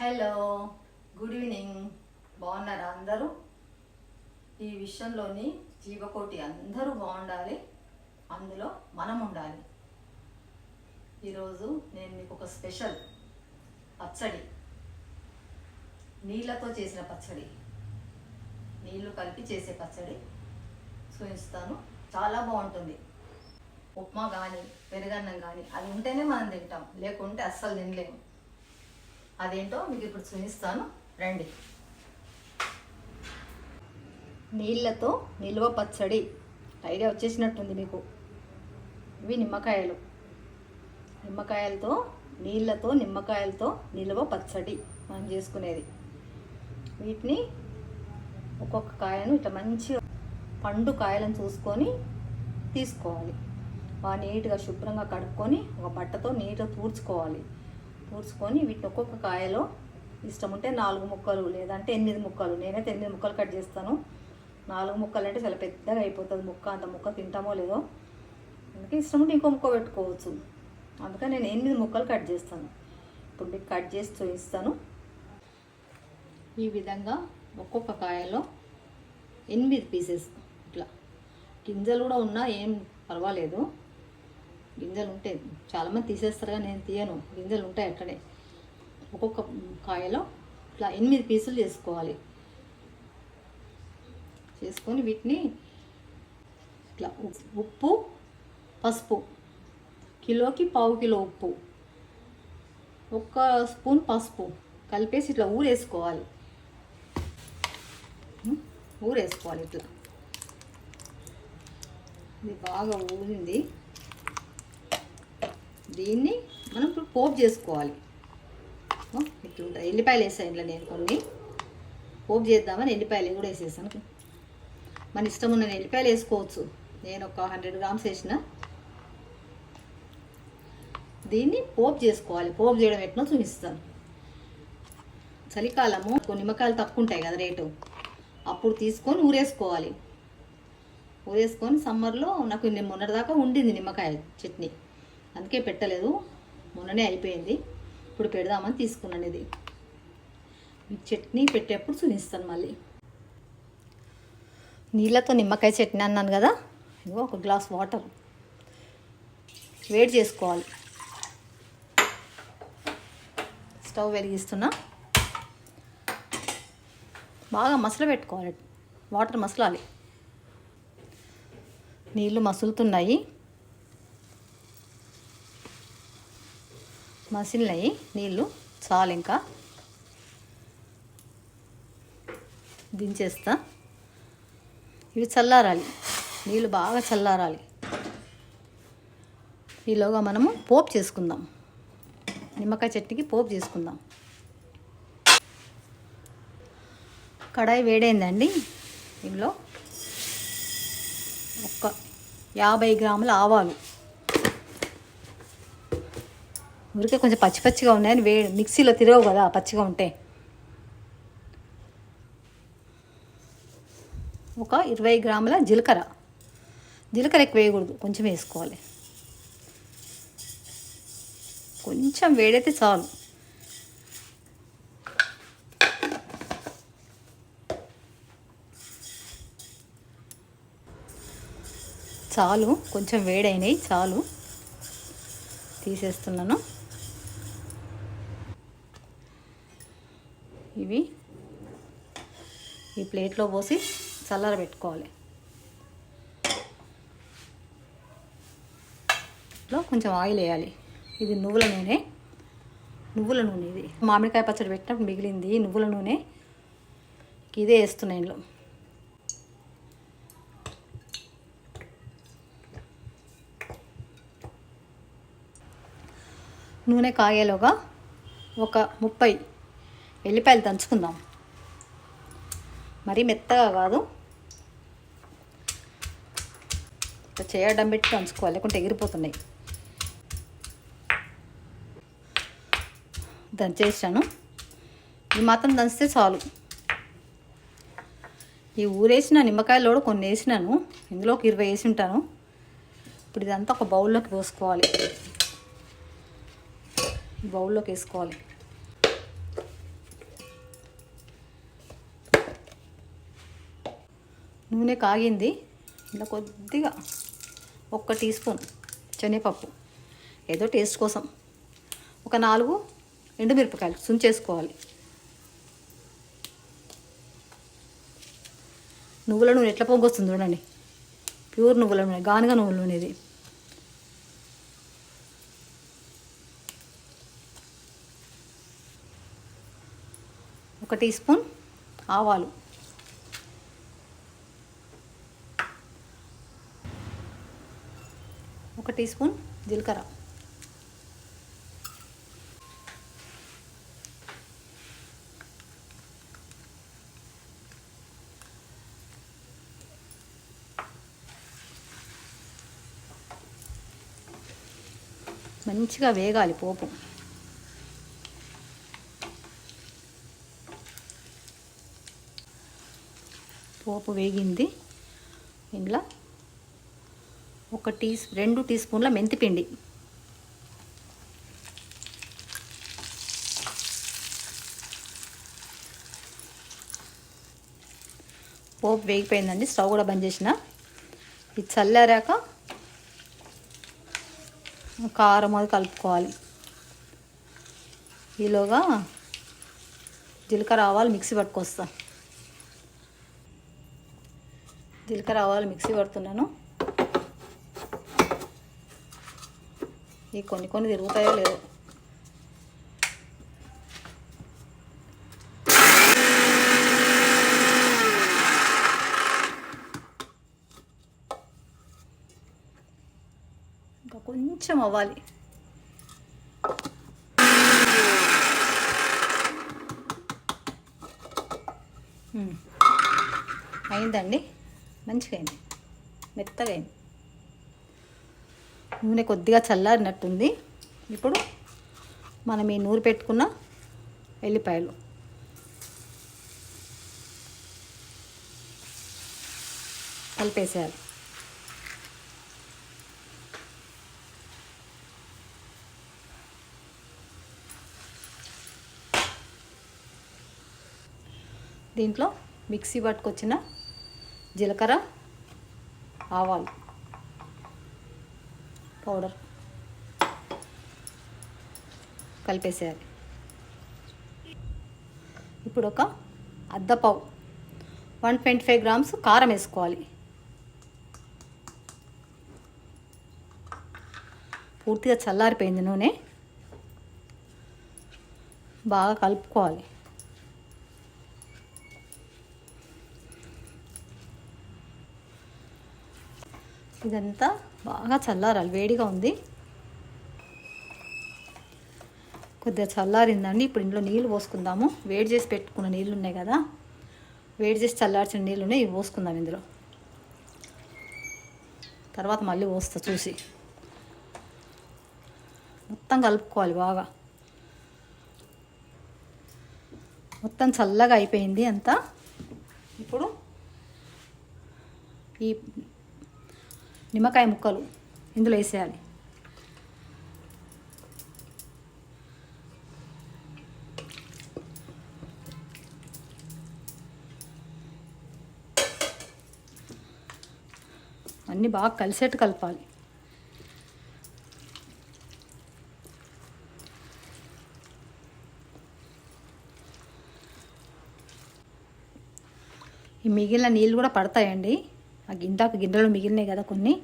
Hello good evening బాగున్నారా అందరూ? ఈ విషయంలోని జీవకోటి అందరూ బాగుండాలి అందులో మనం ఉండాలి. ఈరోజు నేను మీకు ఒక స్పెషల్ పచ్చడి నీళ్ళతో చేసిన పచ్చడి నీళ్ళు కలిపి చేసే పచ్చడి చూపిస్తాను. చాలా బాగుంటుంది. ఉప్మా కానీ పెరుగన్నం కానీ అది ఉంటేనే మనం తింటాం లేకుంటే అస్సలు తినలేము. అదేంటో మీకు ఇప్పుడు చూపిస్తాను. రండి. నీళ్ళతో నిల్వ పచ్చడి. ఐడియా వచ్చేసినట్టుంది మీకు. ఇవి నిమ్మకాయలు. నిమ్మకాయలతో నీళ్ళతో నిమ్మకాయలతో నిల్వ పచ్చడి మనం చేసుకునేది. వీటిని ఒక్కొక్క కాయను ఇట్లా మంచిగా పండు కాయలను చూసుకొని తీసుకోవాలి. బాగా నీట్గా శుభ్రంగా కడుక్కొని ఒక బట్టతో నీట్గా తూర్చుకోవాలి తూడ్చుకొని వీటిని ఒక్కొక్క కాయలో ఇష్టం ఉంటే నాలుగు ముక్కలు లేదంటే ఎనిమిది ముక్కలు. నేనైతే ఎనిమిది ముక్కలు కట్ చేస్తాను. నాలుగు ముక్కలు అంటే చాలా పెద్దగా అయిపోతుంది ముక్క. అంత ముక్క తింటామో లేదో అందుకే ఇష్టం ఉంటే ఇంకో ముక్క పెట్టుకోవచ్చు. అందుకని నేను ఎనిమిది ముక్కలు కట్ చేస్తాను. ఇప్పుడు మీకు కట్ చేసి చూపిస్తాను. ఈ విధంగా ఒక్కొక్క కాయలో ఎనిమిది పీసెస్ ఇట్లా. గింజలు కూడా ఉన్నా ఏం పర్వాలేదు. గింజలు ఉంటాయి చాలామంది తీసేస్తారు కానీ నేను తీయను. గింజలు ఉంటాయి అట్లనే ఒక్కొక్క కాయలో ఇట్లా ఎనిమిది పీసులు చేసుకోవాలి. చేసుకొని వీటిని ఇట్లా ఉప్- ఉప్పు పసుపు కిలోకి పావు కిలో ఉప్పు ఒక్క స్పూన్ పసుపు కలిపేసి ఇట్లా ఊరేసుకోవాలి. ఊరేసుకోవాలి ఇట్లా. ఇది బాగా ఊరింది. దీన్ని మనం ఇప్పుడు పోపు చేసుకోవాలి. ఇట్లుంటుంది ఎల్లిపాయలు వేసాను ఇంట్లో నేను కొన్ని. పోపు చేద్దామని ఎల్లిపాయలు కూడా వేసేసాను. మన ఇష్టం ఉన్న ఎల్లిపాయలు వేసుకోవచ్చు. నేను ఒక హండ్రెడ్ గ్రామ్స్ వేసిన. దీన్ని పోపు చేసుకోవాలి. పోపు చేయడం ఎట్నో చూపిస్తాను. చలికాలము కొన్ని నిమ్మకాయలు తక్కువ ఉంటాయి కదా రేటు. అప్పుడు తీసుకొని ఊరేసుకోవాలి. ఊరేసుకొని సమ్మర్లో నాకు నేను మొన్నటిదాకా ఉండింది నిమ్మకాయ చట్నీ. అందుకే పెట్టలేదు. మొన్ననే అయిపోయింది. ఇప్పుడు పెడదామని తీసుకున్నాను ఇది. మీకు చట్నీ పెట్టేప్పుడు చూపిస్తాను మళ్ళీ. నీళ్ళతో నిమ్మకాయ చట్నీ అన్నాను కదా? ఇదిగో ఒక గ్లాస్ వాటర్. వేడి చేసుకోవాలి. స్టవ్ వెలిగిస్తున్నా. బాగా మసలు పెట్టుకోవాలి. వాటర్ మసలాలి. నీళ్ళు మసులుతున్నాయి. మసిలినాయి నీళ్ళు చాలు ఇంకా. దించేస్తా. ఇవి చల్లారాలి. నీళ్ళు బాగా చల్లారాలి. ఈలోగా మనము పోపు చేసుకుందాం. నిమ్మకాయ చట్నీకి పోపు చేసుకుందాం. కడాయి వేడైందండి. ఇందులో ఒక్క యాభై గ్రాముల ఆవాలు. ఊరికే కొంచెం పచ్చి పచ్చిగా ఉన్నాయని వే మిక్సీలో తిరగవు కదా పచ్చిగా ఉంటే. ఒక ఇరవై గ్రాముల జీలకర్ర. జీలకర్ర ఎక్కువ వేయకూడదు కొంచెం వేసుకోవాలి. కొంచెం వేడైతే చాలు. చాలు కొంచెం వేడైనాయి చాలు. తీసేస్తున్నాను ఇవి ఈ ప్లేట్లో పోసి చల్లర పెట్టుకోవాలి. లో కొంచెం ఆయిల్ వేయాలి. ఇది నువ్వుల నూనె. నువ్వుల నూనె ఇది. మామిడికాయ పచ్చడి పెట్టినప్పుడు మిగిలింది నువ్వుల నూనె. ఇదే వేస్తున్నాయి ఇంట్లో నూనె కాగేలోగా ఒక ముప్పై ఎల్లిపాయలు దంచుకుందాం. మరీ మెత్తగా కాదు. ఇట్లా చేయడం పెట్టి దంచుకోవాలి లేకుంటే ఎగిరిపోతున్నాయి. దంచేసాను. ఈ మాత్రం దంచితే చాలు. ఈ ఊరేసిన నిమ్మకాయలో కూడా కొన్ని వేసినాను. ఇందులో ఒక ఇరవై వేసి ఉంటాను. ఇప్పుడు ఇదంతా ఒక బౌల్లోకి పోసుకోవాలి. బౌల్లోకి వేసుకోవాలి. నూనె కాగింది. ఇలా కొద్దిగా ఒక్క టీ స్పూన్ శనగపప్పు ఏదో టేస్ట్ కోసం ఒక నాలుగు ఎండుమిరపకాయలు సుంచేసుకోవాలి నువ్వుల నూనె ఎట్లా పొంగొస్తుంది చూడండి. ప్యూర్ నువ్వుల నూనె గానుగా నువ్వుల నూనె ఇది. ఒక టీ స్పూన్ ఆవాలు. ఒక టీ స్పూన్ జీలకర్ర. మంచిగా వేగాలి పోపు. పోపు వేగింది. ఇంట్లో ఒక టీ రెండు టీ స్పూన్ల మెంతిపిండి. పోపు వేగిపోయిందండి స్టవ్ కూడా బంద్ చేసిన. ఇది చల్లారాక కారం అది కలుపుకోవాలి. ఈలోగా జీలకర్ర ఆవాలు మిక్సీ పట్టుకొస్తా. జీలకర్ర ఆవాలు మిక్సీ పడుతున్నాను. ఈ కొన్ని కొన్ని తిరుగుతాయో లేదో. ఇంకా కొంచెం అవ్వాలి. అయిందండి? మంచిగా అయింది. మెత్తగా అయింది. నూనె కొద్దిగా చల్లారినట్టుంది. ఇప్పుడు మనం ఈ నూరు పెట్టుకున్న ఎల్లిపాయలు. కలిపేసేయాలి. దీంట్లో మిక్సీ పట్టుకొచ్చిన జీలకర్ర ఆవాలు పౌడర్ కలిపేసేయాలి. ఇప్పుడు ఒక అద్దపావు వన్ ట్వంటీ ఫైవ్ గ్రామ్స్ కారం వేసుకోవాలి. పూర్తిగా చల్లారిపోయింది నూనె. బాగా కలుపుకోవాలి. ఇదంతా బాగా చల్లారాలి వేడిగా ఉంది. కొద్దిగా చల్లారిందండి. ఇప్పుడు ఇంట్లో నీళ్ళు పోసుకుందాము. వేడి చేసి పెట్టుకున్న నీళ్ళు ఉన్నాయి కదా. వేడి చేసి చల్లార్చిన నీళ్ళు ఉన్నాయి. ఇవి పోసుకుందాం ఇందులో. తర్వాత మళ్ళీ పోస్తా చూసి. మొత్తం కలుపుకోవాలి బాగా. మొత్తం చల్లగా అయిపోయింది అంతా. ఇప్పుడు ఈ నిమ్మకాయ ముక్కలు ఇందులో వేసేయాలి. అన్నీ బాగా కలిసేట్టు కలపాలి. ఈ మిగిలిన నీళ్ళు కూడా పడతాయండి. ఆ గిందాకు గిన్నెలు మిగిలినాయి కదా కొన్ని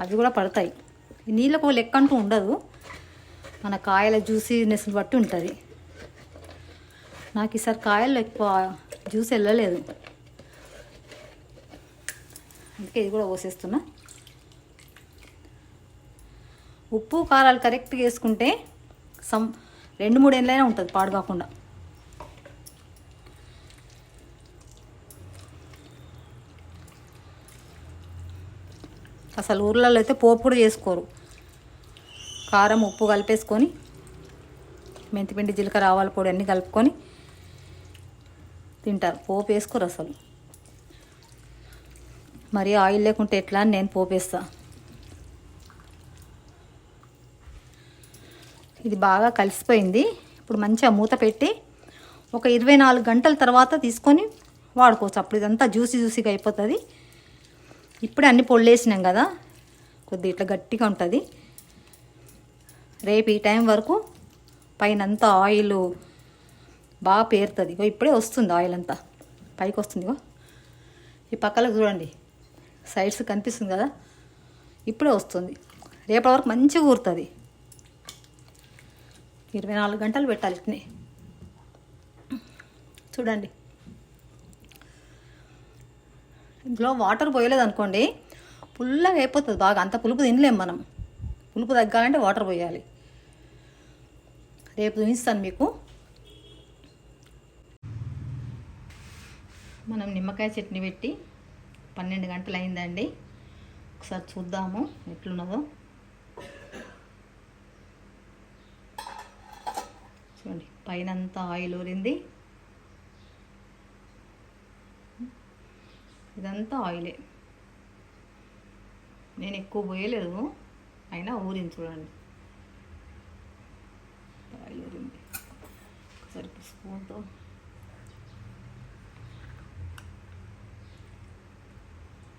అవి కూడా పడతాయి. నీళ్ళకు లెక్క అంటూ ఉండదు. మన కాయల జ్యూసీనెస్ బట్టి ఉంటుంది. నాకు ఈసారి కాయల్లో ఎక్కువ జ్యూస్ వెళ్ళలేదు. అందుకే ఇది కూడా పోసేస్తున్నా. ఉప్పు కారాలు కరెక్ట్గా వేసుకుంటే సం రెండు మూడు ఏళ్ళైనా ఉంటుంది పాడు కాకుండా. అసలు ఊర్లలో అయితే పోపు కూడా చేసుకోరు. కారం ఉప్పు కలిపేసుకొని మెంతిపిండి జీలకర్ర ఆవాల పొడి అన్నీ కలుపుకొని తింటారు. పోపు వేసుకోరు అసలు. మరి ఆయిల్ లేకుంటే ఎట్లా అని నేను పోపేస్తా ఇది బాగా కలిసిపోయింది. ఇప్పుడు మంచిగా మూత పెట్టి ఒక ఇరవై నాలుగు గంటల తర్వాత తీసుకొని వాడుకోవచ్చు. అప్పుడు ఇదంతా జ్యూసీ జ్యూసీగా అయిపోతుంది. ఇప్పుడే అన్ని పొళ్ళేసినాం కదా. కొద్ది ఇట్లా గట్టిగా ఉంటుంది. రేపు ఈ టైం వరకు పైన అంతా ఆయిల్ బాగా పేరుతుంది. ఇగో ఇప్పుడే వస్తుంది ఆయిల్ అంతా. పైకి వస్తుంది ఇగో. ఈ పక్కలకు చూడండి. సైడ్స్ కనిపిస్తుంది కదా. ఇప్పుడే వస్తుంది. రేపటి వరకు మంచిగా ఊరుతుంది. ఇరవై నాలుగు గంటలు పెట్టాలి ఇట్నే. చూడండి. ఇందులో వాటర్ పోయలేదు అనుకోండి పుల్లగా అయిపోతుంది బాగా. అంత పులుపు తినలేం మనం. పులుపు తగ్గాలంటే వాటర్ పోయాలి. రేపు చూపిస్తాను మీకు. మనం నిమ్మకాయ చట్నీ పెట్టి పన్నెండు గంటలు అయిందండి. ఒకసారి చూద్దాము ఎట్లున్నదో. చూడండి పైన అంతా ఆయిల్ ఊరింది. ఇదంతా ఆయిలే. నేను ఎక్కువ పోయలేదు అయినా ఊరింది చూడండి. ఆయిల్ ఊరింది ఒకసారి స్పూన్తో.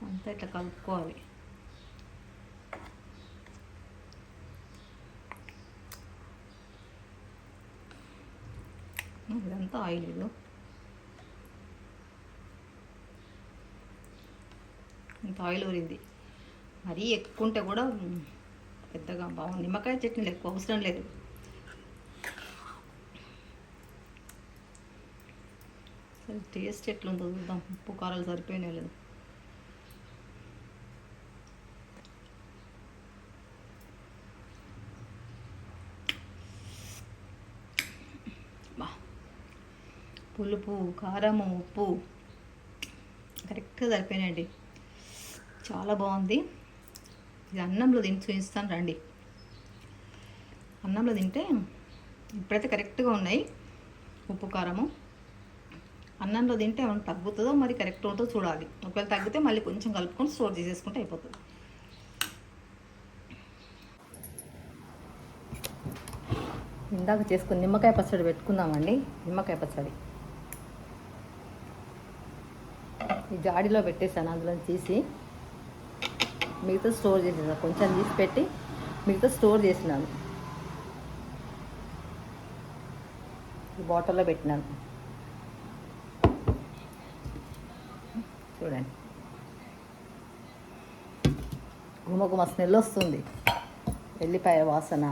అంతా ఇట్లా కలుపుకోవాలి. ఇదంతా ఆయిల్ ఇది ఆయిల్ ఊరింది మరీ ఎక్కుంటే కూడా పెద్దగా బాగుంది. నిమ్మకాయ చట్నీ ఎక్కువ అవసరం లేదు. సరే టేస్ట్ ఎట్లుందో చూద్దాం. ఉప్పు కారాలు సరిపోయినాయి లేదు. పులుపు కారము ఉప్పు. కరెక్ట్గా సరిపోయినాయండి. చాలా బాగుంది. ఇది అన్నంలో తిని చూపిస్తాను రండి. అన్నంలో తింటే ఇప్పుడైతే కరెక్ట్గా ఉన్నాయి. ఉప్పు కారము. అన్నంలో తింటే ఏమైనా తగ్గుతుందో మరి కరెక్ట్ ఉంటుందో చూడాలి. ఒకవేళ తగ్గితే మళ్ళీ కొంచెం కలుపుకొని స్టోర్ చేసేసుకుంటే అయిపోతుంది. ఇందాక చేసుకుని నిమ్మకాయ పచ్చడి పెట్టుకుందామండి. నిమ్మకాయ పచ్చడి. ఈ జాడీలో పెట్టేసాను అందులో తీసి. మిగతా స్టోర్ చేసేసాను కొంచెం తీసి పెట్టి మిగతా స్టోర్ చేసినాను. బాటిల్లో పెట్టినాను. చూడండి. గుమ గుమ స్మెల్ వస్తుంది. ఎల్లిపాయ వాసన.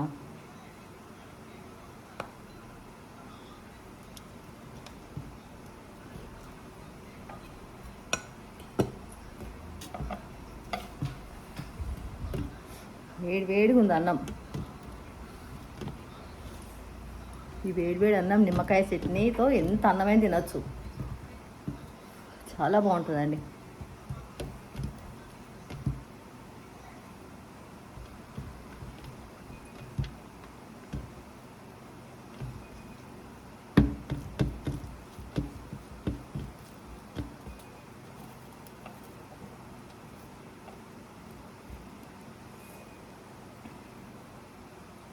వేడి వేడిగా ఉంది అన్నం. ఈ వేడి వేడి అన్నం నిమ్మకాయ చట్నీతో ఎంత అన్నమైన తినచ్చు. చాలా బాగుంటుందండి.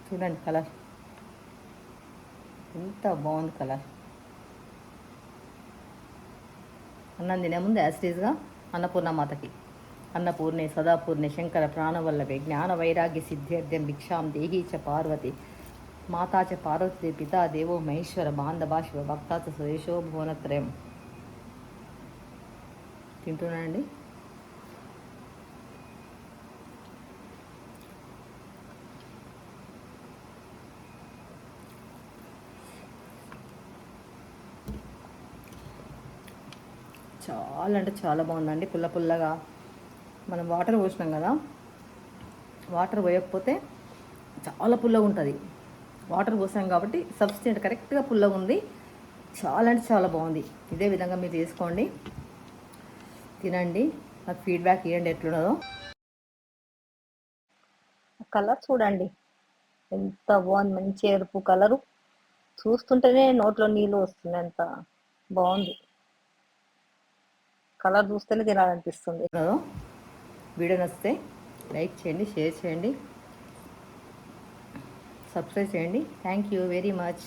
చూడండి కలర్. ఎంత బాగుంది కలర్. అన్నం తినే ముందు యాసిటీస్గా అన్నపూర్ణమాతకి. అన్నపూర్ణే సదాపూర్ణే శంకర ప్రాణవల్లభే జ్ఞాన వైరాగ్య సిద్ధ్యర్థ్యం భిక్షాం దేహీ చ పార్వతి మాతా చ పార్వతి పితా దేవో మహేశ్వర బాంధవా శివ భక్తా చ భువనత్రయం. తింటున్నానండి చాలా అంటే చాలా బాగుందండి. పుల్ల పుల్లగా మనం వాటర్ పోసినాం కదా వాటర్ పోయకపోతే చాలా పుల్లగా ఉంటుంది. వాటర్ పోసాం కాబట్టి సబ్స్టెంట్ కరెక్ట్గా పుల్లగా ఉంది. చాలా అంటే చాలా బాగుంది. ఇదే విధంగా మీరు తీసుకోండి తినండి. నాకు ఫీడ్బ్యాక్ ఇవ్వండి ఎట్లున్నదో. కలర్ చూడండి. ఎంత బాగుంది. మంచి ఎరుపు కలరు. చూస్తుంటేనే నోట్లో నీళ్ళు వస్తుంది ఎంత బాగుంది. కలర్ చూస్తేనే తినాలనిపిస్తుంది. వీడియో నచ్చితే లైక్ చేయండి షేర్ చేయండి. సబ్స్క్రైబ్ చేయండి. Thank you very much.